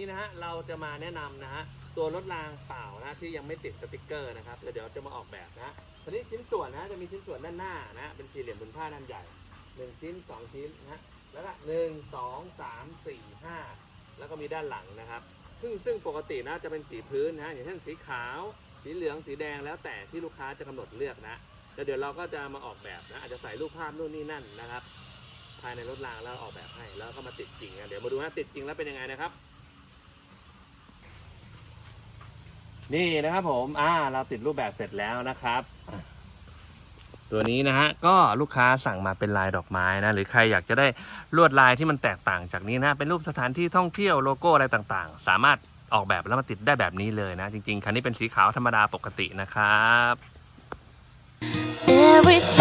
นี้นะฮะเราจะมาแนะนำนะฮะตัวรถรางเปล่านะที่ยังไม่ติดสติกเกอร์นะครับแล้วเดี๋ยวจะมาออกแบบนะทีนี้ชิ้นส่วนนะจะมีชิ้นส่วนด้านหน้านะเป็นสี่เหลี่ยมบนผ้าด้านใหญ่หนึ่งชิ้นสองชิ้นนะฮะแล้วก็หนึ่งสองสามสี่ห้าแล้วก็มีด้านหลังนะครับซึ่งซึ่งปกตินะจะเป็นสีพื้นนะอย่างเช่นสีขาว สีเหลืองสีแดงแล้วแต่ที่ลูกค้าจะกำหนดเลือกนะแล้วเดี๋ยวเราก็จะมาออกแบบนะอาจจะใส่รูปภาพนู่นนี่นั่นนะครับ ภายในรถรางแล้วออกแบบให้แล้วก็มาติดจริงกันเดี๋ยวมาดูนะติดจริงแล้วเป็นยังไงนะครับ นี่นะครับผม อ่า เราติดรูปแบบเสร็จแล้วนะครับอะตัวนี้นะฮะ ก็ลูกค้าสั่งมาเป็นลายดอกไม้นะ หรือใครอยากจะได้ลวดลายที่มันแตกต่างจากนี้นะ เป็นรูปสถานที่ท่องเที่ยวโลโก้อะไรต่างๆ สามารถออกแบบแล้วมาติดได้แบบนี้เลยนะ จริง ๆ คันนี้เป็นสีขาวธรรมดาปกตินะครับ Every time I trend myself